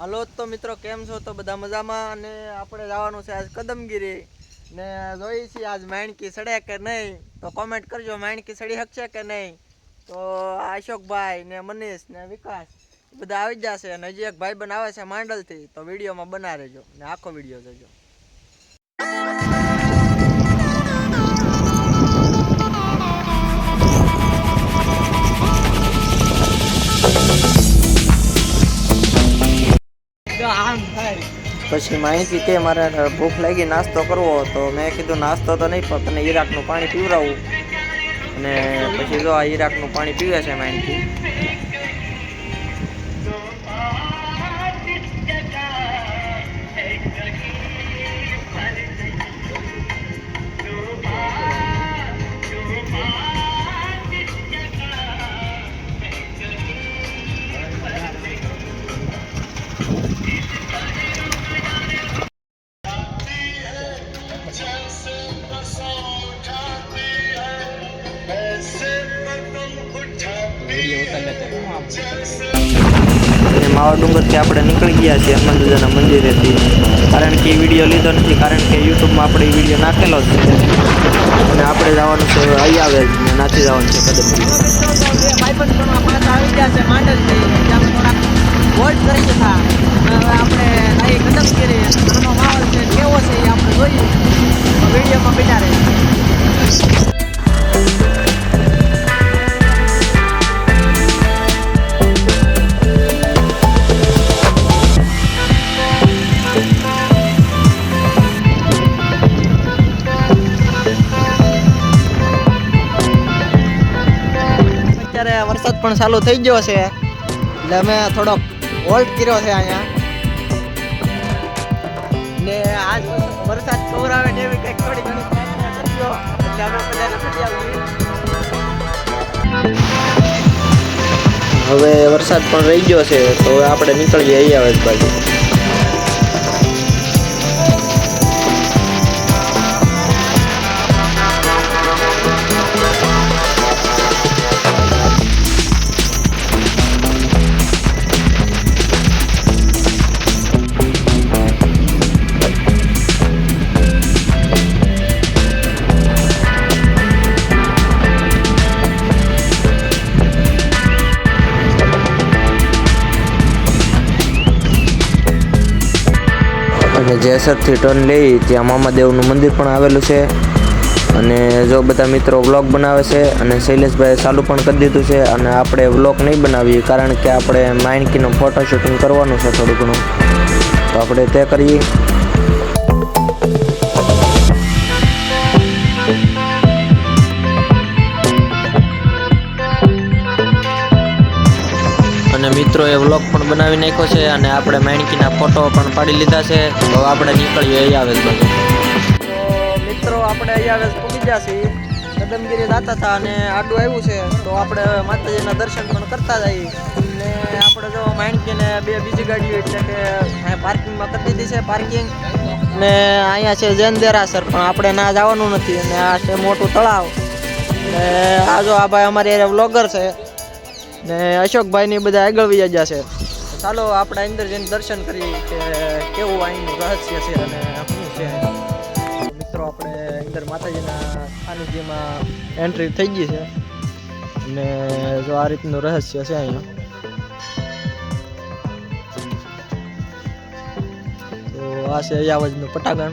હાલો તો મિત્રો, કેમ છો? તો બધા મજામાં? અને આપણે જવાનું છે આજ કદમગીરી. ને જોઈ છીએ આજ માણકી સડે કે નહીં? તો કોમેન્ટ કરજો, માણકી સડી શકશે કે નહીં? તો અશોકભાઈ ને મનીષ ને વિકાસ બધા આવી જશે અને હજી એક ભાઈ બન આવે છે માંડલથી. તો વિડીયોમાં બના રહેજો ને આખો વીડિયો જોજો. પછી માહિતી કે મારે ભૂખ લાગી, નાસ્તો કરવો તો મેં કીધું, નાસ્તો તો નહીં, પણ તને ઈરાકનું પાણી પીવડાવું. અને પછી જો આ ઈરાકનું પાણી પીવે છે માહિતી અને માવા ડુંગરથી આપણે નીકળી ગયા છીએ હનુમાનદાદાના મંદિરેથી. કારણ કે એ વીડિયો લીધો નથી, કારણ કે યુટ્યુબમાં આપણે એ વીડિયો નાખેલો છે અને આપણે જવાનું છે અહીં આવે ને નાથી જવાનું છે કદમ વિડીયોમાં બેઠા રહે. પણ ચાલુ થઈ ગયો છે. એટલે અમે થોડોક હોલ્ટ કર્યો છે અહીંયા. ને આજ વરસાદ છોરાવે ને એવી કંઈક થોડી ઘણી હવે વરસાદ પણ રહી ગયો છે, તો આપણે નીકળીએ અહીંયા આવે બાજુ. અને જેસરથી ટર્ન લઈ ત્યાં મામાદેવનું મંદિર પણ આવેલું છે. અને જો બધા મિત્રો વ્લોગ બનાવે છે અને શૈલેષભાઈએ ચાલુ પણ કરી દીધું છે અને આપણે વ્લોગ નહીં બનાવીએ કારણ કે આપણે માઇન્કીનો ફોટો શૂટિંગ કરવાનું છે થોડું ઘણું. તો આપણે તે કરીએ. અને મિત્રોએ વ્લોગ પણ બનાવી નાખ્યો છે અને આપણે માણકીના ફોટો પણ પાડી લીધા છે. તો આપણે નીકળીએ અહીં આવે તો મિત્રો, આપણે આવે પૂગી ગયા છીએ. કદમગીરી જતા હતા અને આડું આવ્યું છે. તો આપણે માતાજીના દર્શન પણ કરતા જઈએ. ને આપણે જો માણકીને બે બીજી ગાડીઓ એટલે કે પાર્કિંગમાં કરી દીધી છે, પાર્કિંગ. ને અહીંયા છે જૈન દેરાસર પણ આપણે ના જવાનું નથી. અને આ છે મોટું તળાવ. ને આ જો આ ભાઈ અમારી વ્લોગર છે. ને અશોકભાઈ ની બધા આગળ વહી જશે ચાલો, આપણે અંદર જઈને દર્શન કરીએ કે કેવું અહીંનું રહસ્ય છે અને શું છે. મિત્રો, આપણે અંદર માતાજીના સાનિધ્યમાં એન્ટ્રી થઈ ગઈ છે. અને જો આ રીતનું રહસ્ય છે અહીંયા. તો આ છે અયાવજનું પટાગણ.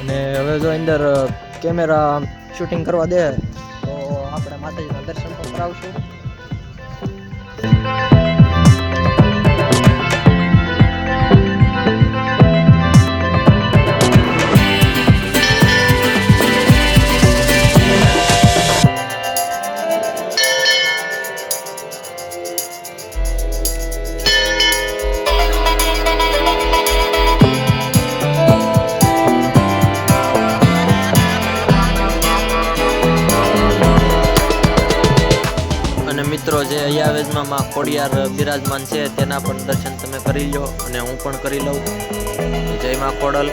અને હવે જો અંદર કેમેરા શૂટિંગ કરવા દે. દર્શન પણ મિત્રો માં ખોડિયાર બિરાજમાન છે, તેના પણ દર્શન તમે કરી લો અને હું પણ કરી લઉં. જય માં ખોડલ.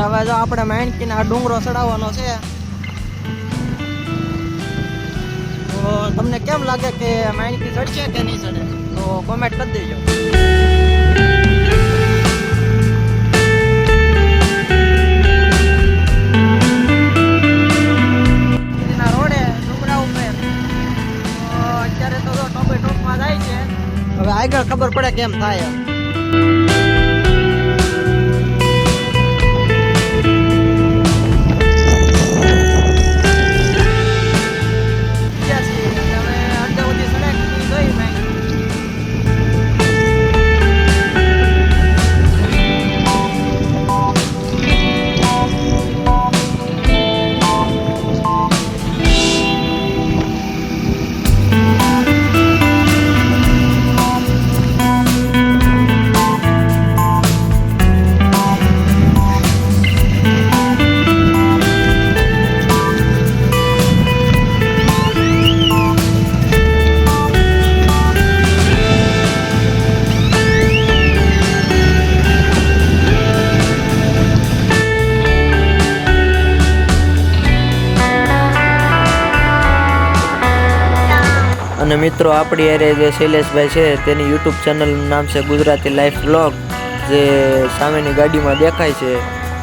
હવે જો આપણે માણકીને આ ડુંગરો ચડાવવાનો છે. તો તમને કેમ લાગે કે માણકી ચડશે કે નહીં ચડે? તો કોમેન્ટ કરી દેજો. હવે આગળ ખબર પડે કેમ થાય અને મિત્રો, આપણી અરે જે શૈલેષભાઈ છે, તેની યુટ્યુબ ચેનલનું નામ છે ગુજરાતી લાઈફ બ્લોગ જે સામેની ગાડીમાં દેખાય છે.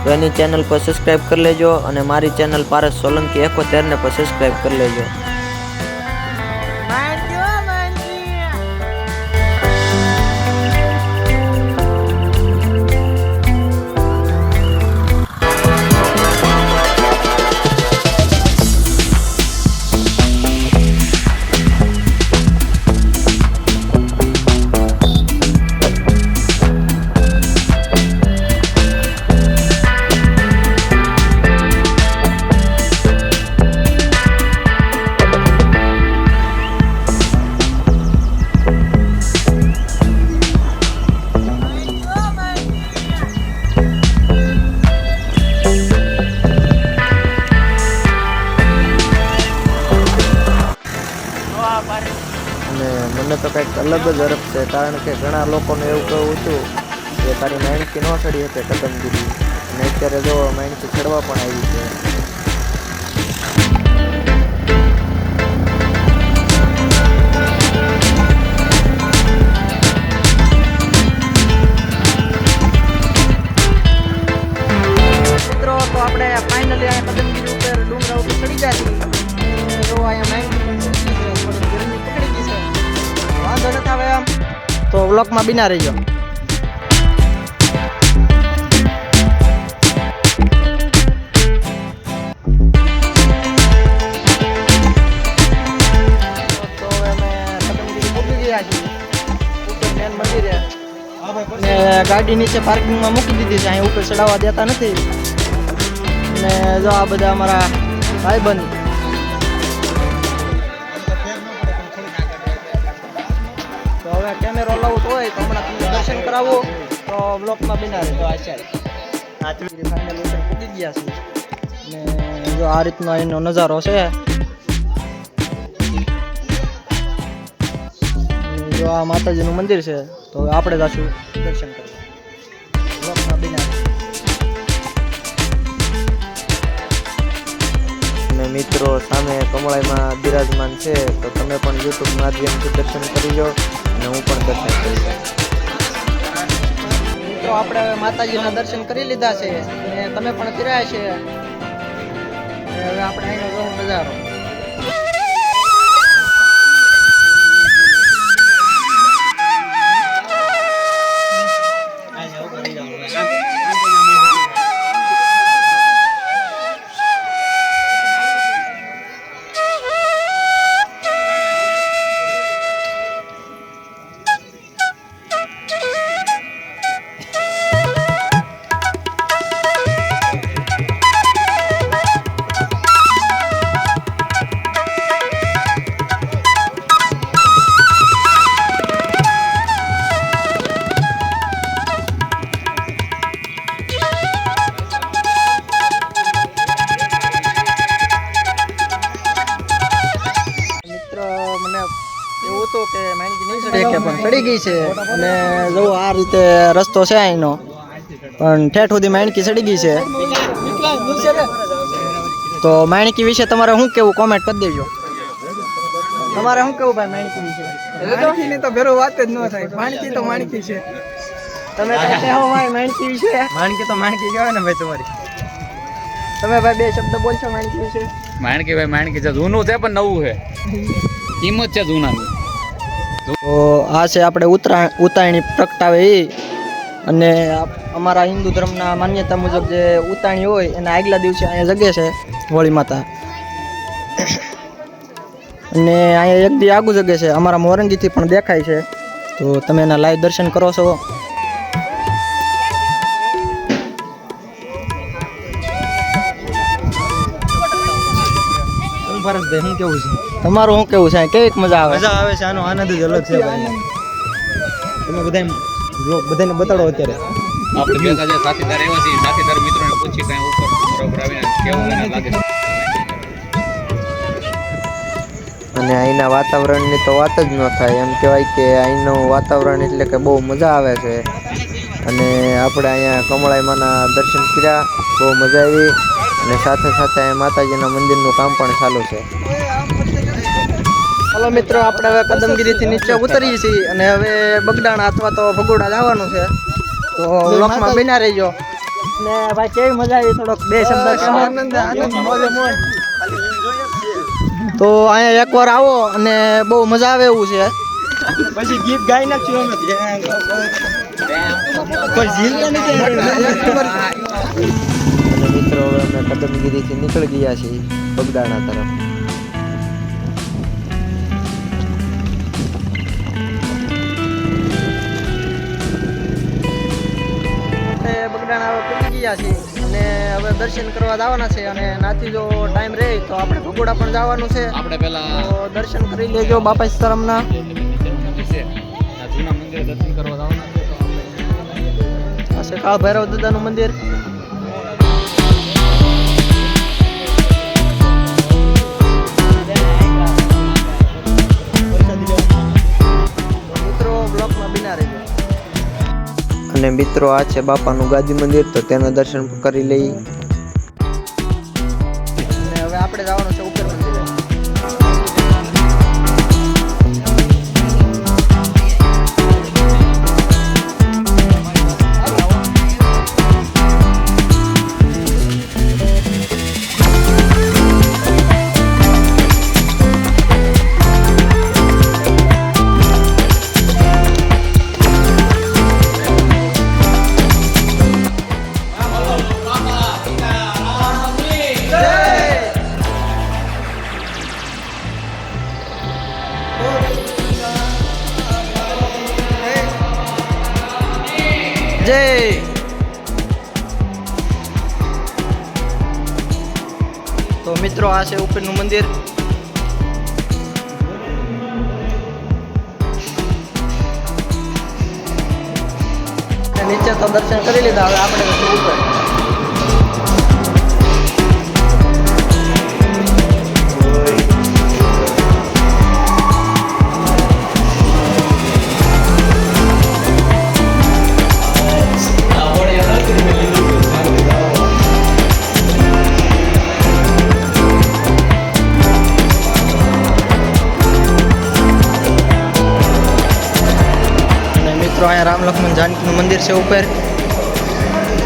તો એની ચેનલ પર સબસ્ક્રાઈબ કરી લેજો અને મારી ચેનલ પારસ સોલંકી એકોતેરને પર સબસ્ક્રાઈબ કરી લેજો. અલગ જ અરબ છે. કારણ કે ઘણા લોકોને એવું કહું છું કે તારી માણકી ન ચડી શકે કદમગીરી. અને અત્યારે જો માણકી ચડવા પણ આવી છે. આપણે ફાઇનલી અહીંયા કદમગીરી ઉપર ડુંગરા ઉપર ચડી જાય તો અહીંયા તો વ્લોગમાં બિના રહીજો. ને ગાડી નીચે પાર્કિંગમાં મૂકી દીધી છે. અહીં ઉપર ચડાવવા દેતા નથી. ને જો આ બધા અમારા ભાઈબંધ કરાવો તો બ્લોકમાં બિના રહેજો આ સાઈડ ફાઇનલ ઉપર પૂકી ગયા છે. ને જો આ રીતનો એનો નજારો છે. જો આ માતાજીનું મંદિર છે, તો આપણે જશું દર્શન કરવા. બ્લોકમાં મિત્રો, સામે કમળાઈમાં બિરાજમાન છે, તો તમે પણ યુટ્યુબ માધ્યમથી દર્શન કરી લો, અને હું પણ દર્શન કરી લઉં. મિત્રો, આપણે હવે માતાજીના દર્શન કરી લીધા છે અને તમે પણ કર્યા છે. હવે આપણે અહીંનો જોવો નજારો. ગઈ છે. અને જો આ રીતે રસ્તો છે અહીંનો. પણ ઠેઠ સુધી માણકી ચડી ગઈ છે. તો માણકી વિશે તમારે શું કેવું? કોમેન્ટ કરી દેજો. તમારે શું કેવું ભાઈ માણકી વિશે? માણકીની તો ભેરો વાત જ ન થાય. માણકી તો માણકી છે. તમે કઈ ભાઈ માણકી વિશે. માણકી તો માણકી કહેવાય ને ભાઈ તમારી. તમે ભાઈ બે શબ્દ બોલશો માણકી વિશે? માણકી ભાઈ માણકી છે. જૂનું છે પણ નવું છે. કિંમત છે જૂનાની. તો આ છે આપણે ઉત્તરાયણ ઉત્તરાયણી પ્રગટાવે એ અને અમારા હિન્દુ ધર્મના માન્યતા મુજબ જે ઉતાયણી હોય, એના આગલા દિવસે અહીંયા જગે છે, હોળી માતા. અને અહીંયા એક દી આગું જગે છે, અમારા મોરંગીથી પણ દેખાય છે. તો તમે એના લાઈવ દર્શન કરો છો. ભરતભાઈ શું કેવું છે? તમારું શું કેવું છે? કે કેવીક મજા આવે? મજા આવે છે આનો આનંદ જ અલગ છે ભાઈ. તમે બધા બધાને બતાડો અત્યારે. આપણે ભેગા જે સાથીદાર એવા છે સાથીદાર મિત્રોને પૂછી કઈ ઉપર બરોબર આવીને કેવું એને લાગે અને અહીંના વાતાવરણની તો વાત જ ન થાય. એમ કહેવાય કે અહીંનું વાતાવરણ એટલે કે બહુ મજા આવે છે. અને આપણે અહીંયા કમળાઈમાના દર્શન કર્યા. બહુ મજા આવી. અને સાથે સાથે અહીંયા માતાજીના મંદિરનું કામ પણ ચાલુ છે. હલો મિત્રો આપણે હવે કદમગીરીથી નીચે ઉતરીએ છીએ અને હવે બગડાણા અથવા તો ભગોડા જવાનું છે. તો લોકમાં બિના રહીજો. ને ભાઈ કેવી મજા આવી થોડોક બે શબ્દ કહો. આનંદ આનંદ મોજે મોજ. તો અહીંયા એકવાર આવો અને બહુ મજા આવે એવું છે. પછી ગીત ગાઈ નાખ્યું અમે. મિત્રો હવે અમે કદમગીરીથી નીકળી ગયા છીએ બગદાણા તરફ. ગયા છીએ અને હવે દર્શન કરવા જવાના છે અને નાથી જો ટાઈમ રહે તો આપણે ભગોડા પણ જવાનું છે. આપણે તો દર્શન કરી લેજો બાપા સીતારામના જૂના મંદિર દર્શન કરવા જવાના છે તો આપણે આ છે કાળ ભૈરવ દાદાનું મંદિર. અને મિત્રો આ છે બાપાનું ગાદી મંદિર તો તેનું દર્શન કરી લઈ મંદિર. નીચે તો દર્શન કરી લીધા હવે આપણે ઉપર. અહીંયા રામ લક્ષ્મણ જાનકીનું મંદિર છે ઉપર.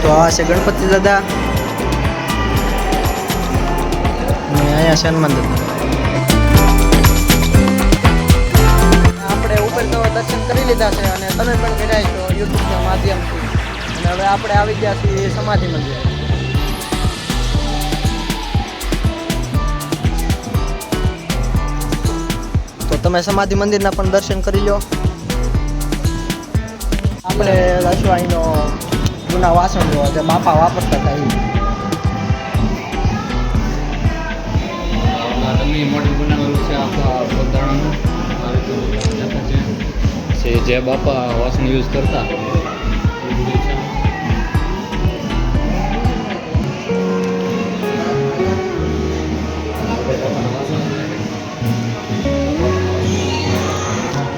તો આ છે ગણપતિ દાદા. અને અહીંયા છે હનુમાન દાદા. આપણે ઉપર તો દર્શન કરી લીધા છે અને તમે પણ કર્યા છો યુટ્યુબના માધ્યમથી. અને હવે આપણે આવી ગયા છીએ સમાધિ મંદિર. તો તમે સમાધિ મંદિરના પણ દર્શન કરી લો. આપણે રસવાઈનો જૂના વાસણ જો જે બાપા વાપરતા હતા એ બનાવેલું છે આપણા પોતાનું છે છે. જે બાપા વાસણ યુઝ કરતા.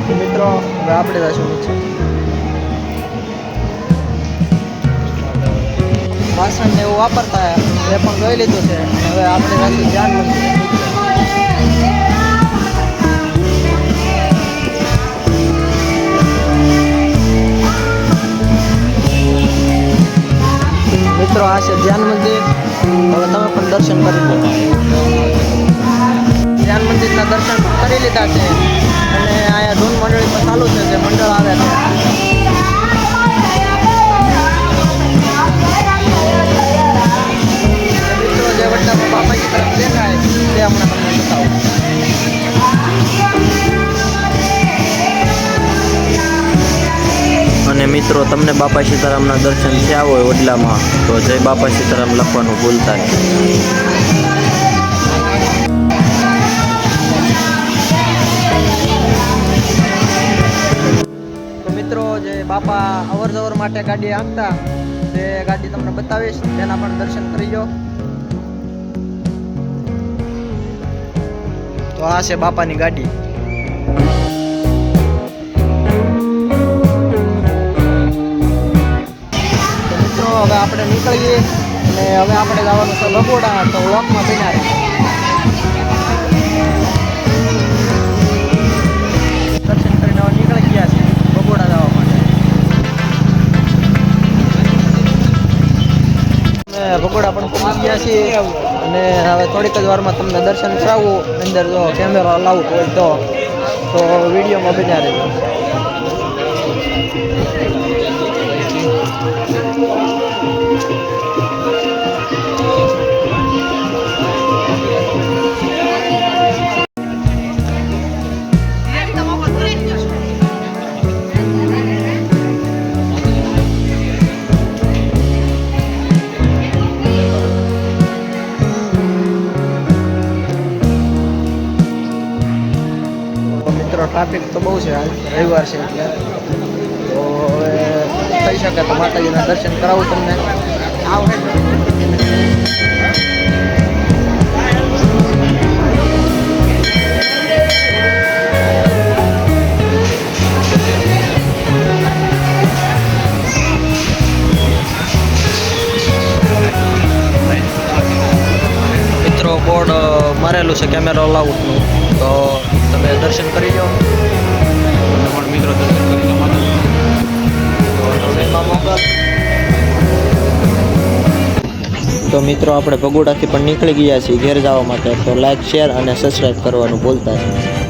છે મિત્રો હવે આપણે જશું નીચે વાસણ ને એવું વાપરતા એ પણ જોઈ લીધું છે. હવે આપણે જઈશું ધ્યાન મિત્રો, આ છે ધ્યાન મંદિર. હવે તમે પણ દર્શન કરી લો. ધ્યાન મંદિરના દર્શન કરી લીધા છે. મિત્રો, તમને બાપા સીતારામના દર્શન થયા હોય વડલામાં તો જય બાપા સીતારામ લખવાનું ભૂલતા નહીં. તો મિત્રો, જે બાપા અવર જવર માટે ગાડી આંકતા તે ગાડી તમને બતાવીશ, તેના પણ દર્શન કરી લો તો આ છે બાપાની ગાડી. આપણે નીકળીએ અને હવે આપણે જવાનું છે બગોડા તો વોકમાં રહે દર્શન કરીને નીકળી ગયા છે બગોડા જવા માટે. ભગોડા પણ પહોંચી ગયા છીએ અને હવે થોડીક જ વારમાં તમને દર્શન કરાવવું અંદર જો કેમેરો અલાઉડ હોય તો તો વિડીયોમાં બન્યા રહેજો. તો બહુ છે આજ રવિવાર છે એટલે. તો હવે થઈ શકે તો માતાજીના દર્શન કરાવું તમને. બોર્ડ મારેલું છે કેમેરા અલાઉટનું તો તમે દર્શન કરી લો. મિત્રો, આપણે ભગોડાથી પણ નીકળી ગયા છીએ ઘેર જવા માટે. તો લાઈક શેર અને સબસ્ક્રાઈબ કરવાનું ભૂલતા નહીં.